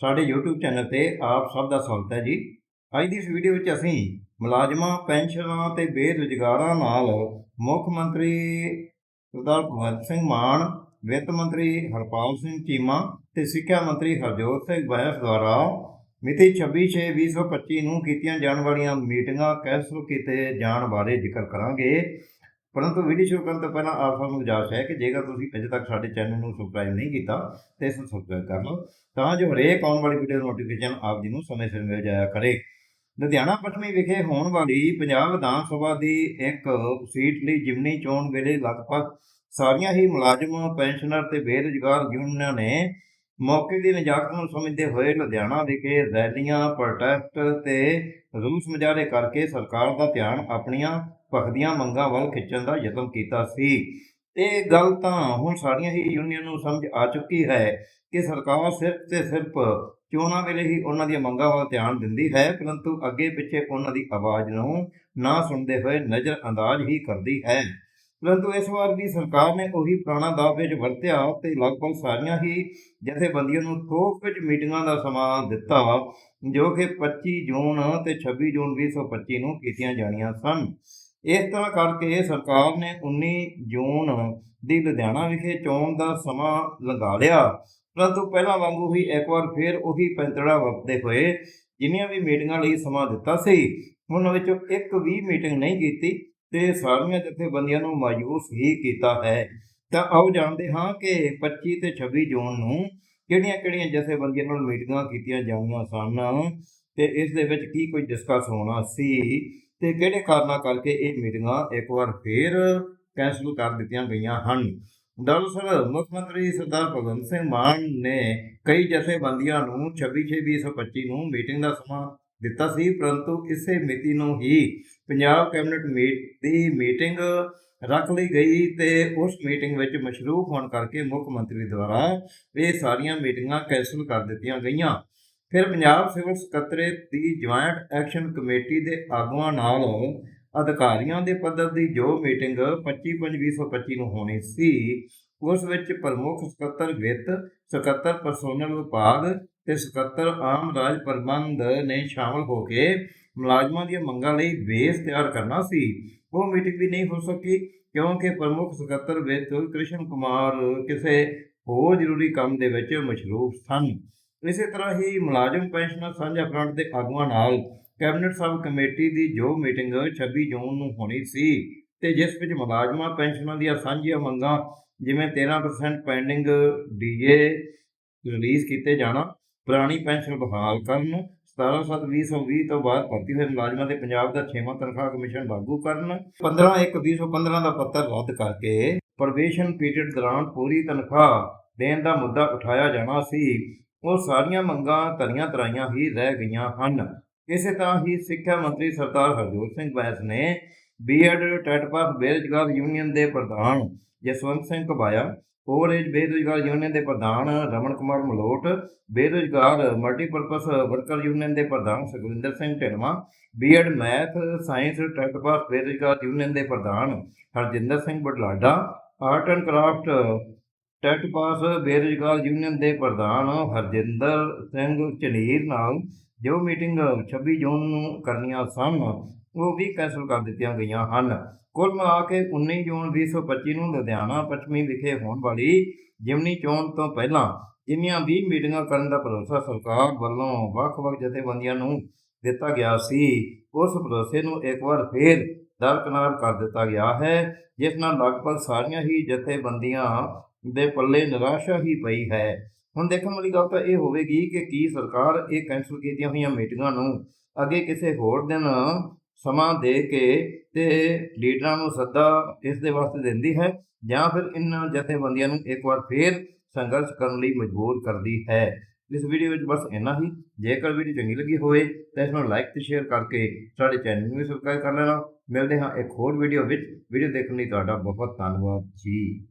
ਸਾਡੇ YouTube channel ਤੇ ਆਪ ਸਭ ਦਾ ਸਵਾਗਤ ਹੈ ਜੀ। ਅੱਜ ਦੀ ਇਸ ਵੀਡੀਓ ਵਿੱਚ ਅਸੀਂ ਮੁਲਾਜ਼ਮਾਂ, ਪੈਨਸ਼ਨਰਾਂ ਤੇ ਬੇਰੁਜ਼ਗਾਰਾਂ ਨਾਲ ਮੁੱਖ ਮੰਤਰੀ ਸਰਦਾਰ ਭਗਵੰਤ ਸਿੰਘ ਮਾਨ, ਵਿੱਤ ਮੰਤਰੀ ਹਰਪਾਲ ਸਿੰਘ ਚੀਮਾ ਤੇ ਸਿੱਖਿਆ ਮੰਤਰੀ ਹਰਜੋਤ ਸਿੰਘ ਬੈਂਸ ਦੁਆਰਾ ਮਿਤੀ 26/6/2025 ਨੂੰ ਕੀਤੀਆਂ ਜਾਣ ਵਾਲੀਆਂ ਮੀਟਿੰਗਾਂ ਕੈਂਸਲ ਕੀਤੇ ਜਾਣ ਬਾਰੇ ਜ਼ਿਕਰ ਕਰਾਂਗੇ। ਪਰੰਤੂ ਵੀਡੀਓ ਸ਼ੁਰੂ ਕਰਨ ਤੋਂ ਪਹਿਲਾਂ ਆਪ ਸਭ ਨੂੰ ਗੁਜ਼ਾਰਿਸ਼ ਹੈ ਕਿ ਜੇਕਰ ਤੁਸੀਂ ਅਜੇ ਤੱਕ ਸਾਡੇ ਚੈਨਲ ਨੂੰ ਸਬਸਕ੍ਰਾਈਬ ਨਹੀਂ ਕੀਤਾ, ਤੇ ਇਸ ਨੂੰ ਸਬਸਕ੍ਰਾਈਬ ਕਰ ਲਓ, ਤਾਂ ਜੋ ਹਰੇਕ ਆਉਣ ਵਾਲੀ ਵੀਡੀਓ ਨੋਟੀਫਿਕੇਸ਼ਨ ਆਪ ਜੀ ਨੂੰ ਸਮੇਂ ਸਿਰ ਮਿਲ ਜਾਇਆ ਕਰੇ। ਲੁਧਿਆਣਾ ਪੱਛਮੀ ਵਿਖੇ ਹੋਣ ਵਾਲੀ ਪੰਜਾਬ ਵਿਧਾਨ ਸਭਾ ਦੀ ਇੱਕ ਸੀਟ ਲਈ ਜਿਮਨੀ ਚੋਣ ਵੇਲੇ ਲਗਭਗ ਸਾਰੀਆਂ ਹੀ ਮੁਲਾਜ਼ਮ, ਪੈਨਸ਼ਨਰ ਤੇ ਬੇਰੁਜ਼ਗਾਰ ਯੂਨੀਅਨਾਂ ਨੇ ਮੌਕੇ ਦੀ ਨਜਾਕਤ ਨੂੰ ਸਮਝਦੇ ਹੋਏ ਲੁਧਿਆਣਾ ਵਿਖੇ ਰੈਲੀਆਂ, ਪ੍ਰੋਟੈਸਟ ਤੇ ਰੂਸ ਮੁਜ਼ਾਹਰੇ ਕਰਕੇ ਸਰਕਾਰ ਦਾ ਧਿਆਨ ਆਪਣੀਆਂ ਭਖਦੀਆਂ ਮੰਗਾਂ ਵੱਲ ਖਿੱਚਣ ਦਾ ਯਤਨ ਕੀਤਾ ਸੀ। ਇਹ ਗੱਲ ਤਾਂ ਹੁਣ ਸਾਰੀਆਂ ਹੀ ਯੂਨੀਅਨ ਨੂੰ ਸਮਝ ਆ ਚੁੱਕੀ ਹੈ ਕਿ ਸਰਕਾਰ ਸਿਰਫ ਤੇ ਸਿਰਫ ਚੋਣਾਂ ਵੇਲੇ ਹੀ ਉਹਨਾਂ ਦੀਆਂ ਮੰਗਾਂ ਵੱਲ ਧਿਆਨ ਦਿੰਦੀ ਹੈ, ਪਰੰਤੂ ਅੱਗੇ ਪਿੱਛੇ ਉਹਨਾਂ ਦੀ ਆਵਾਜ਼ ਨੂੰ ਨਾ ਸੁਣਦੇ ਹੋਏ ਨਜ਼ਰ ਅੰਦਾਜ਼ ਹੀ ਕਰਦੀ ਹੈ। ਪਰੰਤੂ ਇਸ ਵਾਰ ਵੀ ਸਰਕਾਰ ਨੇ ਉਹੀ ਪੁਰਾਣਾ ਦਾਅਵੇ ਵਰਤਿਆ ਤੇ ਲਗਭਗ ਸਾਰੀਆਂ ਹੀ ਜਥੇਬੰਦੀਆਂ ਨੂੰ ਥੋਕ ਵਿੱਚ ਮੀਟਿੰਗਾਂ ਦਾ ਸਮਾਂ ਦਿੱਤਾ, ਜੋ ਕਿ 25 ਜੂਨ ਤੇ 26 ਜੂਨ 2025 ਨੂੰ ਕੀਤੀਆਂ ਜਾਣੀਆਂ ਸਨ। ਇਸ ਤਰ੍ਹਾਂ ਕਰਕੇ ਸਰਕਾਰ ਨੇ 19 ਜੂਨ ਦੀ ਲੁਧਿਆਣਾ ਵਿਖੇ ਚੋਣ ਦਾ ਸਮਾਂ ਲਗਾ ਲਿਆ। ਪਰੰਤੂ ਪਹਿਲਾਂ ਵਾਂਗੂ ਹੀ ਇੱਕ ਵਾਰ ਫੇਰ ਉਹੀ ਪੈਂਤੜਾ ਵਰਤਦੇ ਹੋਏ ਜਿੰਨੀਆਂ ਵੀ ਮੀਟਿੰਗਾਂ ਲਈ ਸਮਾਂ ਦਿੱਤਾ ਸੀ, ਉਹਨਾਂ ਵਿੱਚੋਂ ਇੱਕ ਵੀ ਮੀਟਿੰਗ ਨਹੀਂ ਕੀਤੀ। ਤੇ ਸਾਰੀਆਂ ਜਥੇਬੰਦੀਆਂ ਨੂੰ ਮਾਯੂਸ ਹੀ ਕੀਤਾ ਹੈ। ਤਾਂ ਆਓ ਜਾਣਦੇ ਹਾਂ ਕਿ 25 ਤੇ 26 ਜੂਨ ਨੂੰ ਕਿਹੜੀਆਂ-ਕਿਹੜੀਆਂ ਜਥੇਬੰਦੀਆਂ ਨਾਲ ਮੀਟਿੰਗਾਂ ਕੀਤੀਆਂ ਜਾਣੀਆਂ ਸਨ ਤੇ ਇਸ ਦੇ ਵਿੱਚ ਕੀ ਕੋਈ ਡਿਸਕਸ ਹੋਣਾ ਸੀ ਤੇ ਕਿਹੜੇ ਕਾਰਨਾਂ ਕਰਕੇ ਇਹ ਮੀਟਿੰਗਾਂ ਇੱਕ ਵਾਰ ਫੇਰ ਕੈਂਸਲ ਕਰ ਦਿੱਤੀਆਂ ਗਈਆਂ ਹਨ। ਦਰਅਸਲ ਮੁੱਖ ਮੰਤਰੀ ਸਰਦਾਰ ਭਗਵੰਤ ਸਿੰਘ ਮਾਨ ਨੇ ਕਈ ਜਥੇਬੰਦੀਆਂ ਨੂੰ 26/6/2025 ਨੂੰ ਮੀਟਿੰਗ ਦਾ ਸਮਾਂ ਦਿੱਤਾ ਸੀ, ਪਰੰਤੂ ਇਸੇ ਮਿਤੀ ਨੂੰ ਹੀ ਪੰਜਾਬ ਕੈਬਨਿਟ ਮੀਟ ਦੀ ਮੀਟਿੰਗ ਰੱਖ ਲਈ ਗਈ ਤੇ ਉਸ ਮੀਟਿੰਗ ਵਿੱਚ ਮਸ਼ਰੂਫ ਹੋਣ ਕਰਕੇ ਮੁੱਖ ਮੰਤਰੀ ਦੁਆਰਾ ਇਹ ਸਾਰੀਆਂ ਮੀਟਿੰਗਾਂ ਕੈਂਸਲ ਕਰ ਦਿੱਤੀਆਂ ਗਈਆਂ। ਫਿਰ ਪੰਜਾਬ ਸਿਵਲ ਸਕੱਤਰੇਤ ਦੀ ਜੁਆਇੰਟ ਐਕਸ਼ਨ ਕਮੇਟੀ ਦੇ ਆਗੂਆਂ ਨਾਲ ਅਧਿਕਾਰੀਆਂ ਦੇ ਪੱਧਰ ਦੀ ਜੋ ਮੀਟਿੰਗ 25/5/2025 ਨੂੰ ਹੋਣੀ ਸੀ, ਉਸ ਵਿੱਚ ਪ੍ਰਮੁੱਖ ਸਕੱਤਰ ਵਿੱਤ, ਸਕੱਤਰ ਪਰਸੋਨਲ ਵਿਭਾਗ ਤੇ ਸਕੱਤਰ ਆਮ ਰਾਜ ਪ੍ਰਬੰਧ ਨੇ ਸ਼ਾਮਲ ਹੋ ਕੇ ਮੁਲਾਜ਼ਮਾਂ ਦੀਆਂ ਮੰਗਾਂ ਲਈ ਬੇਸ ਤਿਆਰ ਕਰਨਾ ਸੀ। ਉਹ ਮੀਟਿੰਗ ਵੀ ਨਹੀਂ ਹੋ ਸਕੀ ਕਿਉਂਕਿ ਪ੍ਰਮੁੱਖ ਸਕੱਤਰ ਵਿੱਚ ਕ੍ਰਿਸ਼ਨ ਕੁਮਾਰ ਕਿਸੇ ਹੋਰ ਜ਼ਰੂਰੀ ਕੰਮ ਦੇ ਵਿੱਚ ਮਸ਼ਰੂਫ ਸਨ। ਇਸੇ ਤਰ੍ਹਾਂ ਹੀ ਮੁਲਾਜ਼ਮ ਪੈਨਸ਼ਨਰ ਸਾਂਝਾ ਫਰੰਟ ਦੇ ਆਗੂਆਂ ਨਾਲ ਕੈਬਨਿਟ ਸਬ ਕਮੇਟੀ ਦੀ ਜੋ ਮੀਟਿੰਗ 26 ਜੂਨ ਨੂੰ ਹੋਣੀ ਸੀ ਤੇ ਜਿਸ ਵਿੱਚ ਮੁਲਾਜ਼ਮਾਂ ਪੈਨਸ਼ਨਾਂ ਦੀਆਂ ਸਾਂਝੀਆਂ ਮੰਗਾਂ ਜਿਵੇਂ 13% ਪੈਂਡਿੰਗ ਡੀਏ ਰਿਲੀਜ਼ ਕੀਤੇ ਜਾਣਾ ਪੁਰਾਣੀ ਪੈਨਸ਼ਨ ਬਹਾਲ ਕਰਨ 17/7/2020 ਤੋਂ ਬਾਅਦ ਭਰਤੀ ਹੋਏ ਮੁਲਾਜ਼ਮਾਂ ਦੇ ਪੰਜਾਬ ਦਾ 6ਵਾਂ ਤਨਖਾਹ ਕਮਿਸ਼ਨ ਲਾਗੂ ਕਰਨ। 15/1/2015 ਦਾ ਪੱਤਰ ਰੱਦ ਕਰਕੇ ਪ੍ਰਵੇਸ਼ਨ ਪੀਰੀਅਡ ਦੌਰਾਨ ਪੂਰੀ ਤਨਖਾਹ ਦੇਣ ਦਾ ਮੁੱਦਾ ਉਠਾਇਆ ਜਾਣਾ ਸੀ। ਉਹ ਸਾਰੀਆਂ ਮੰਗਾਂ ਤਰੀਆਂ ਤਰਾਈਆਂ ਹੀ ਰਹਿ ਗਈਆਂ ਹਨ। ਇਸੇ ਤਰ੍ਹਾਂ ਹੀ ਸਿੱਖਿਆ ਮੰਤਰੀ ਸਰਦਾਰ ਹਰਜੋਤ ਸਿੰਘ ਬੈਂਸ ਨੇ ਬੀਐਡ ਟੈਟਪਾਸ ਬੇਰੁਜ਼ਗਾਰ ਯੂਨੀਅਨ ਦੇ ਪ੍ਰਧਾਨ ਜਸਵੰਤ ਸਿੰਘ ਕਬਾਇਆ ਹੋਰ ਏਜ ਬੇਰੁਜ਼ਗਾਰ ਯੂਨੀਅਨ ਦੇ ਪ੍ਰਧਾਨ ਰਮਨ ਕੁਮਾਰ ਮਲੋਟ, ਬੇਰੁਜ਼ਗਾਰ ਮਲਟੀਪਰਪਸ ਵਰਕਰ ਯੂਨੀਅਨ ਦੇ ਪ੍ਰਧਾਨ Sukhwinder Singh Dhilwan BEd math science TET pass ਬੇਰੁਜ਼ਗਾਰ ਯੂਨੀਅਨ ਦੇ ਪ੍ਰਧਾਨ Harjinder Singh Budhlada art and craft TET pass ਬੇਰੁਜ਼ਗਾਰ ਯੂਨੀਅਨ ਦੇ ਪ੍ਰਧਾਨ ਹਰਜਿੰਦਰ ਸਿੰਘ ਝਨੀਰ ਨਾਲ ਜੋ ਮੀਟਿੰਗ 26 ਜੂਨ ਨੂੰ ਕਰਨੀਆਂ ਸਨ, ਉਹ ਵੀ ਕੈਂਸਲ ਕਰ ਦਿੱਤੀਆਂ ਗਈਆਂ ਹਨ। ਕੁੱਲ ਮਿਲਾ ਕੇ 19 ਜੂਨ 2025 ਨੂੰ ਲੁਧਿਆਣਾ ਪੱਛਮੀ ਵਿਖੇ ਹੋਣ ਵਾਲੀ ਜਿਮਨੀ ਚੋਣ ਤੋਂ ਪਹਿਲਾਂ ਜਿੰਨੀਆਂ ਵੀ ਮੀਟਿੰਗਾਂ ਕਰਨ ਦਾ ਭਰੋਸਾ ਸਰਕਾਰ ਵੱਲੋਂ ਵੱਖ-ਵੱਖ ਜਥੇਬੰਦੀਆਂ ਨੂੰ ਦਿੱਤਾ ਗਿਆ ਸੀ, ਉਸ ਭਰੋਸੇ ਨੂੰ ਇੱਕ ਵਾਰ ਫੇਰ ਦਰਕਨਾਰ ਕਰ ਦਿੱਤਾ ਗਿਆ ਹੈ, ਜਿਸ ਨਾਲ ਲਗਭਗ ਸਾਰੀਆਂ ਹੀ ਜਥੇਬੰਦੀਆਂ ਦੇ ਪੱਲੇ ਨਿਰਾਸ਼ਾ ਹੀ ਪਈ ਹੈ। ਹੁਣ ਦੇਖਣ ਵਾਲੀ ਗੱਲ ਤਾਂ ਇਹ ਹੋਵੇਗੀ ਕਿ ਕੀ ਸਰਕਾਰ ਇਹ ਕੈਂਸਲ ਕੀਤੀਆਂ ਹੋਈਆਂ ਮੀਟਿੰਗਾਂ ਨੂੰ ਅੱਗੇ ਕਿਸੇ ਹੋਰ ਦਿਨ ਸਮਾਂ ਦੇ ਕੇ ਤੇ ਲੀਡਰਾਂ ਨੂੰ ਸੱਦਾ ਇਸ ਦੇ ਵਾਸਤੇ ਦਿੰਦੀ ਹੈ ਜਾਂ ਫਿਰ ਇਹਨਾਂ ਜਥੇਬੰਦੀਆਂ ਨੂੰ ਇੱਕ ਵਾਰ ਫੇਰ ਸੰਘਰਸ਼ ਕਰਨ ਲਈ ਮਜਬੂਰ ਕਰਦੀ ਹੈ। ਇਸ ਵੀਡੀਓ ਵਿੱਚ ਬਸ ਇੰਨਾ ਹੀ। ਜੇਕਰ ਵੀਡੀਓ ਚੰਗੀ ਲੱਗੀ ਹੋਵੇ ਤਾਂ ਇਸ ਨੂੰ ਲਾਈਕ ਤੇ ਸ਼ੇਅਰ ਕਰਕੇ ਸਾਡੇ ਚੈਨਲ ਨੂੰ ਵੀ ਸਬਸਕ੍ਰਾਈਬ ਕਰ ਲੈਣਾ। ਮਿਲਦੇ ਹਾਂ ਇੱਕ ਹੋਰ ਵੀਡੀਓ ਵਿੱਚ। ਵੀਡੀਓ ਦੇਖਣ ਲਈ ਤੁਹਾਡਾ ਬਹੁਤ ਧੰਨਵਾਦ ਜੀ।